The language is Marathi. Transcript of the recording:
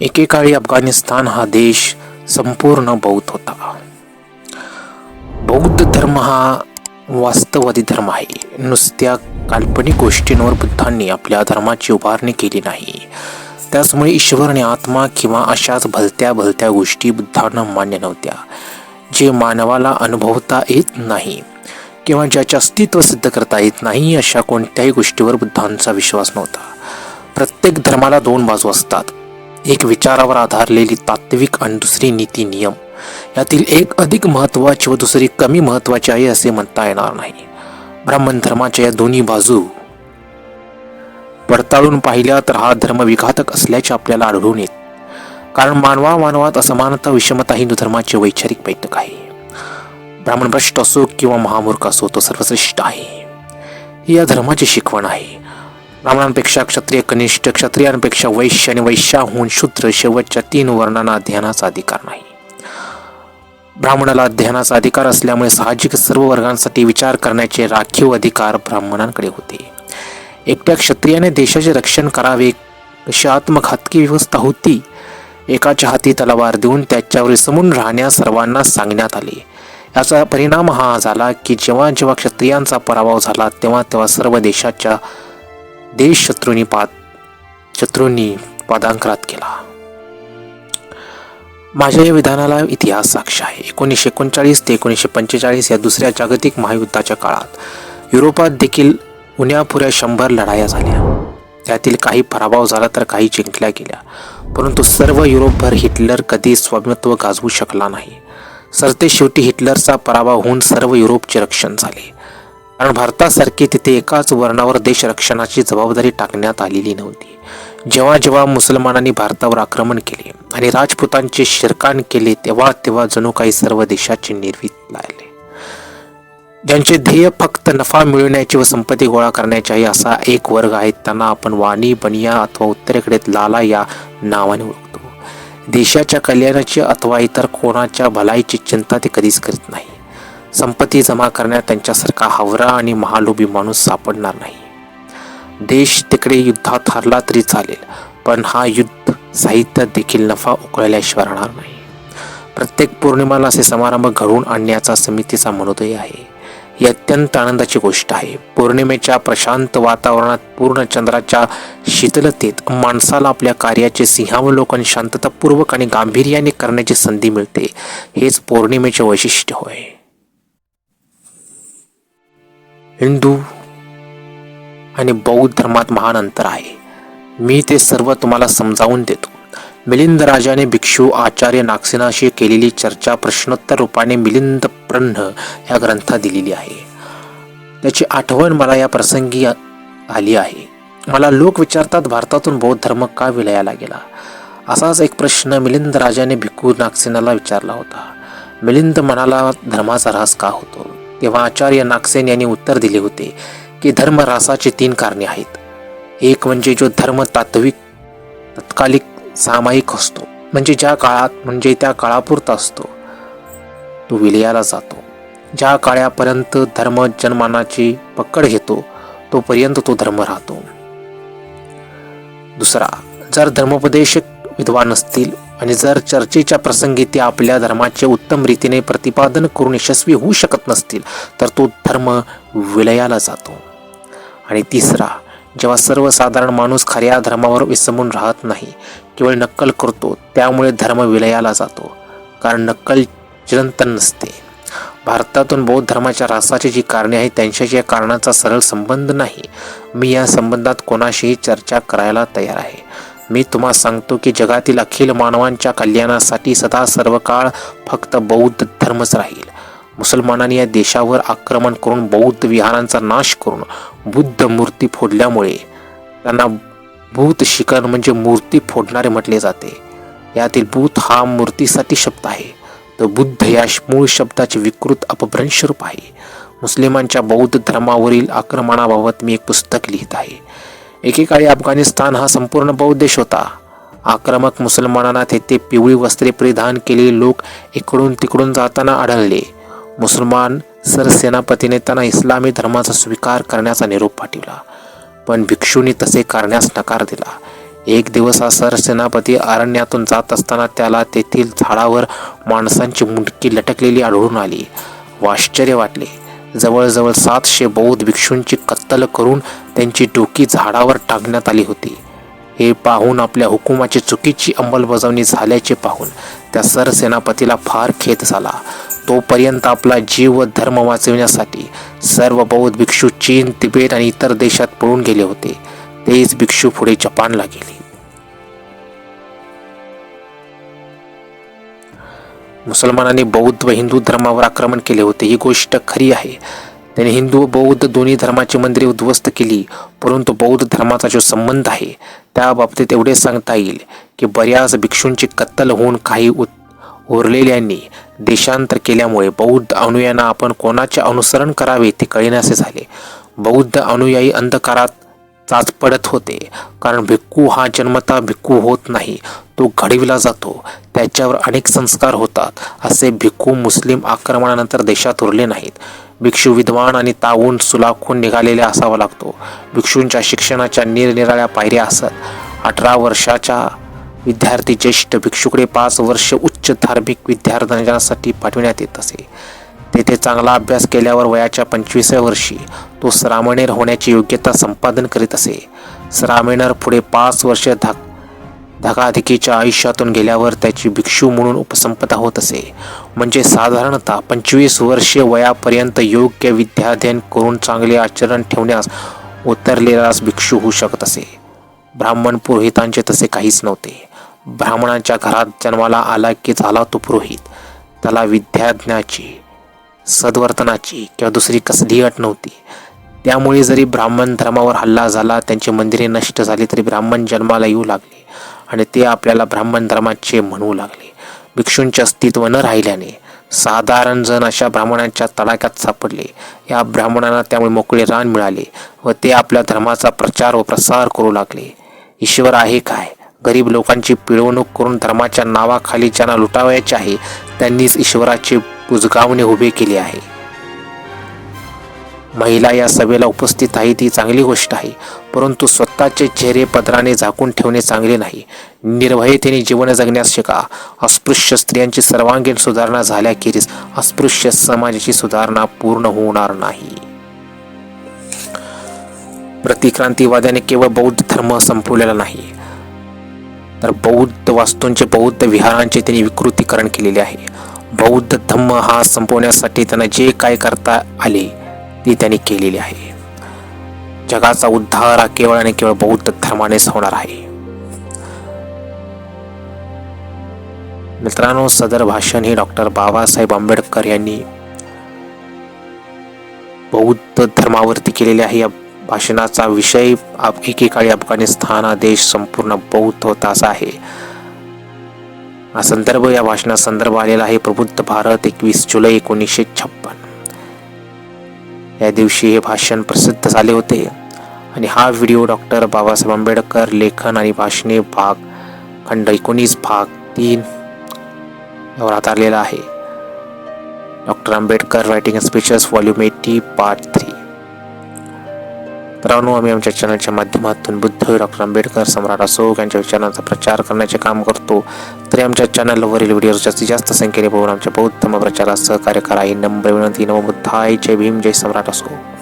एकेकाळी अफगाणिस्तान हा देश संपूर्ण बौद्ध होता. बौद्ध धर्म हा वास्तववादी धर्म आहे. नुसत्या काल्पनिक गोष्टींवर बुद्धांनी आपल्या धर्माची उभारणी केली नाही. त्याचमुळे ईश्वर आणि आत्मा किंवा अशाच भलत्या भलत्या गोष्टी बुद्धांना मान्य नव्हत्या जे मानवाला अनुभवता येत नाही किंवा ज्याचे अस्तित्व सिद्ध करता येत नाही अशा कोणत्याही गोष्टीवर बुद्धांचा विश्वास नव्हता. प्रत्येक धर्माला दोन बाजू असतात. एक विचारावर आधारलेली तात्विक आणि दुसरी नीती नियम. यातील एक अधिक महत्त्वाची व दुसरी कमी महत्त्वाची आहे असे म्हणता येणार नाही. ब्राह्मण धर्माच्या या दोन्ही बाजू पडताळून पाहिल्या तर हा धर्म विघातक असल्याचे आपल्याला आढळून येत कारण मानवा मानवात असमानता विषमता हिंदू धर्माचे वैचारिक बैठक आहे. ब्राह्मण भ्रष्ट असो किंवा महामूर्ख असो तो सर्वश्रेष्ठ आहे. ही या धर्माची शिकवण आहे. ब्राह्मणांपेक्षा क्षत्रिय कनिष्ठ क्षत्रियांपेक्षा वैश्य आणि वैश्याहून शूद्र शेवटच्या तीन वर्णांना अध्ययनाचा अधिकार नाही. ब्राह्मणाला अध्ययनाचा अधिकार असल्यामुळे साहजिक सर्व वर्गांसाठी विचार करण्याचे राखीव अधिकार ब्राह्मणांकडे होते. एकट्या क्षत्रियाने देशाचे रक्षण करावे अशी आत्मघातकी व्यवस्था होती. एकाच्या हाती तलवार देऊन त्याच्यावर समून राहण्यास सर्वांना सांगण्यात आले. याचा परिणाम हा झाला की जेव्हा जेव्हा क्षत्रियांचा पराभव झाला तेव्हा तेव्हा सर्व देशाच्या देश शत्रूंनी पाद शत्रूंनी पादांकरात केला. माझ्या या विधानाला इतिहास साक्ष आहे. एकोणीसशे एकोणचाळीस ते एकोणीसशे पंचेचाळीस या दुसऱ्या जागतिक महायुद्धाच्या काळात युरोपात देखील उन्यापुऱ्या शंभर लढाया झाल्या. त्यातील काही पराभव झाला तर काही जिंकल्या गेल्या. परंतु सर्व युरोपभर हिटलर कधी स्वामित्व गाजवू शकला नाही. सरते शेवटी हिटलरचा पराभव होऊन सर्व युरोपचे रक्षण झाले. कारण भारतासारखे तिथे एकाच वर्णावर देश रक्षणाची जबाबदारी टाकण्यात आलेली नव्हती. जेव्हा जेव्हा मुसलमानांनी भारतावर आक्रमण केले आणि राजपुतांचे शिरकाण केले तेव्हा तेव्हा जणू काही सर्व देशाचे निर्वीत लागले. ज्यांचे ध्येय फक्त नफा मिळवण्याची व संपत्ती गोळा करण्याचे आहे असा एक वर्ग आहे त्यांना आपण वाणी बनिया अथवा उत्तरेकडे लाला या नावाने ओळखतो. देशाच्या कल्याणाची अथवा इतर कोणाच्या भलाईची चिंता ते कधीच करीत नाही. संपत्ती जमा करण्यात त्यांच्यासारखा हावरा आणि महालोभी माणूस सापडणार नाही. देश तिकडे युद्धात हरला तरी चालेल पण हा युद्ध साहित्य देखील नफा उकळल्याशिवाय राहणार नाही. प्रत्येक पौर्णिमाला असे समारंभ घडवून आणण्याचा समितीचा मनोदय आहे. ही अत्यंत आनंदाची गोष्ट आहे. पौर्णिमेच्या प्रशांत वातावरणात पूर्ण चंद्राच्या शीतलतेत माणसाला आपल्या कार्याचे सिंहावलोकन शांततापूर्वक आणि गांभीर्याने करण्याची संधी मिळते. हेच पौर्णिमेचे वैशिष्ट्य होय. हिंदू आणि बौद्ध धर्मात महान अंतर आहे. मी ते सर्व तुम्हाला समजावून देतो. मिलिंद राजाने भिक्षू आचार्य नागसेनाशी केलेली चर्चा प्रश्नोत्तर रूपाने मिलिंद प्रण्ह या ग्रंथात दिलेली आहे. त्याची आठवण मला या प्रसंगी आली आहे. मला लोक विचारतात भारतातून बौद्ध धर्म का विलयाला गेला? असाच एक प्रश्न मिलिंद राजाने भिक्खू नागसेनाला विचारला होता. मिलिंद म्हणाला धर्माचा ऱ्हास का होतो? तेव्हा आचार्य नागसेन यांनी उत्तर दिले होते की धर्म ऱ्हासाची तीन कारणे आहेत. एक म्हणजे जो धर्म तात्विक तत्कालिक सामायिक असतो. म्हणजे ज्या काळात म्हणजे त्या काळापुरता असतो. तो विलयाला जातो. ज्या काळापर्यंत धर्म जनमानाची पकड घेतो तोपर्यंत तो धर्म राहतो. दुसरा जर धर्मोपदेशक विद्वान असतील आणि जर चर्चेच्या प्रसंगी ते आपल्या धर्माचे उत्तम रीतीने प्रतिपादन करून यशस्वी होऊ शकत नसतील तर तो धर्म विलयाला जातो. आणि तिसरा जेव्हा सर्वसाधारण माणूस खऱ्या धर्मावर विसंबून राहत नाही केवळ नक्कल करतो त्यामुळे धर्म विलयाला जातो कारण नक्कल चिरंतन नसते. भारतातून बौद्ध धर्माच्या रासाची जी कारणे आहेत त्यांच्याशी या कारणाचा सरळ संबंध नाही. मी या संबंधात कोणाशीही चर्चा करायला तयार आहे. मी तुम्हा सांगतो की जगातील अखिल मानवांच्या कल्याणासाठी सदा सर्व काळ फक्त बौद्ध धर्मच राहील. मुसलमानांनी या देशावर आक्रमण करून बौद्ध विहारांचा नाश करून बुद्ध मूर्ती फोडल्यामुळे त्यांना भूत शिकण म्हणजे मूर्ती फोडणारे म्हटले जाते. यातील भूत हा मूर्तीसाठी शब्द आहे. तर बुद्ध या मूळ शब्दाचे विकृत अपभ्रंश रूप आहे. मुस्लिमांच्या बौद्ध धर्मावरील आक्रमणाबाबत मी एक पुस्तक लिहित आहे. एकेकाळी अफगाणिस्तान हा संपूर्ण बौद्ध देश होता. आक्रमक मुसलमानांना तेथे पिवळी वस्त्रे परिधान केलेले लोक इकडून तिकडून जाताना आढळले. मुसलमान सरसेनापतीने त्यांना इस्लामी धर्माचा स्वीकार करण्याचा निरोप पाठवला. पण भिक्षूंनी तसे करण्यास नकार दिला. एक दिवस हा सरसेनापती अरण्यातून जात असताना त्याला तेथील झाडावर माणसांची मुंडकी लटकलेली आढळून आली. वाश्चर्य आश्चर्य वाटले. जवळजवळ सातशे बौद्ध भिक्षूंची कत्तल करून त्यांची डोकी झाडावर टाकण्यात आली होती. हे पाहून आपल्या हुकुमाची चुकीची अंमलबजावणी झाल्याचे पाहून त्या सरसेनापतीला फार खेद झाला. तोपर्यंत आपला जीव व धर्म वाचविण्यासाठी सर्व बौद्ध भिक्षू चीन तिबेट आणि इतर देशात पळून गेले होते. तेच भिक्षू पुढे जपानला गेले. मुसलमानांनी बौद्ध व हिंदू धर्मावर आक्रमण केले होते. ही गोष्ट खरी आहे. त्याने हिंदू व बौद्ध दोन्ही धर्माची मंदिरे उद्ध्वस्त केली परंतु बौद्ध धर्माचा जो संबंध आहे त्या बाबतीत एवढे सांगता येईल की बऱ्याच भिक्षूंची कत्तल होऊन काही उत उरलेल्यांनी देशांतर केल्यामुळे बौद्ध अनुयायांना आपण कोणाचे अनुसरण करावे ते कळेनासे झाले. बौद्ध अनुयायी अंधकारात चाच पडत होते. कारण भिक्खू हा जन्मता भिक्खू होत नाही. तो घडविला जातो. त्याच्यावर अनेक संस्कार होतात. असे भिक्खू मुस्लिम आक्रमणानंतर देशात उरले नाहीत. भिक्षू विद्वान आणि तावून सुलाखून निघालेला असावा लागतो. भिक्षूंच्या शिक्षणाच्या निरनिराळ्या पायऱ्या असत. अठरा वर्षाच्या विद्यार्थी ज्येष्ठ भिक्षूकडे पाच वर्ष उच्च धार्मिक विद्यार्थ्यांसाठी पाठविण्यात येत असे. तेथे चांगला अभ्यास केल्यावर वयाच्या पंचवीसव्या वर्षी तो श्रामणेर होण्याची योग्यता संपादन करीत असे. श्रामणेर पुढे पाच वर्ष धाक धकाधिकीच्या आयुष्यातून गेल्यावर त्याची भिक्षू म्हणून उपसंपदा होत असे. म्हणजे साधारणतः पंचवीस वर्षे वयापर्यंत योग्य विद्याध्ययन करून चांगले आचरण ठेवण्यास उतरलेलाच भिक्षू होऊ शकत असे. ब्राह्मण पुरोहितांचे तसे काहीच नव्हते. ब्राह्मणांच्या घरात जन्माला आला की झाला तो पुरोहित. त्याला विद्याज्ञाची सद्वर्तनाची किंवा दुसरी कसलीही अट नव्हती. त्यामुळे जरी ब्राह्मण धर्मावर हल्ला झाला त्यांची मंदिरे नष्ट झाली तरी ब्राह्मण जन्माला येऊ लागले आणि ते आपल्याला ब्राह्मण धर्माचे म्हणू लागले. भिक्षूंचे अस्तित्व न राहिल्याने साधारण जण अशा ब्राह्मणांच्या तडाख्यात सापडले. या ब्राह्मणांना त्यामुळे मोकळे रान मिळाले व ते आपल्या धर्माचा प्रचार व प्रसार करू लागले. ईश्वर आहे काय? गरीब लोकांची पिळवणूक करून धर्माच्या नावाखाली ज्यांना लुटावायचे आहे त्यांनीच ईश्वराचे बुजगावणे उभे केले आहे. महिला या सभेला उपस्थित आहे ती चांगली गोष्ट आहे परंतु स्वतःचे चेहरे पदराने झाकून ठेवणे चांगले नाही. निर्भयतेने जीवन जगण्यास शिका. अस्पृश्य स्त्रियांची सर्वांगीण सुधारणा झाल्याखेरीज अस्पृश्य समाजाची सुधारणा पूर्ण होणार नाही. प्रतिक्रांतीवाद्याने केवळ बौद्ध धर्म संपवलेला नाही तर बौद्ध वास्तूंचे बौद्ध विहारांचे त्यांनी विकृतीकरण केलेले आहे. बौद्ध धम्म हा संपवण्यासाठी त्यांना जे काय करता आले ते त्यांनी केलेले आहे. जगाचा उद्धार हा केवळ आणि केवळ बौद्ध धर्मानेच होणार आहे. मित्रांनो सदर भाषण हे डॉक्टर बाबासाहेब आंबेडकर यांनी बौद्ध धर्मावरती केलेले आहे. या भाषणाचा विषय एकेकाळी अफगाणिस्तान हा देश संपूर्ण बौद्ध होता असा आहे. हा संदर्भ या भाषणात संदर्भ आलेला आहे. प्रबुद्ध भारत एकवीस जुलै एकोणीसशे छप्पन. या दिवशी हे भाषण प्रसिद्ध झाले होते. आणि हा व्हिडिओ डॉक्टर बाबासाहेब आंबेडकर लेखन आणि भाषणे भाग खंड एकोणीस भाग तीन यावर आधारलेला आहे. Doctor Ambedkar writing speeches volume eighty part three. मित्रांनो आम्ही आमच्या चॅनलच्या माध्यमातून बुद्ध डॉक्टर आंबेडकर सम्राट अशोक यांच्या विचारांचा प्रचार करण्याचे काम करतो. तरी आमच्या चॅनलवरील व्हिडिओ जास्तीत जास्त संख्येने पाहून आमच्या बौद्ध प्रचारात सहकार्य करा. ही नम्र विनंती नमो जय भीम जय सम्राट असो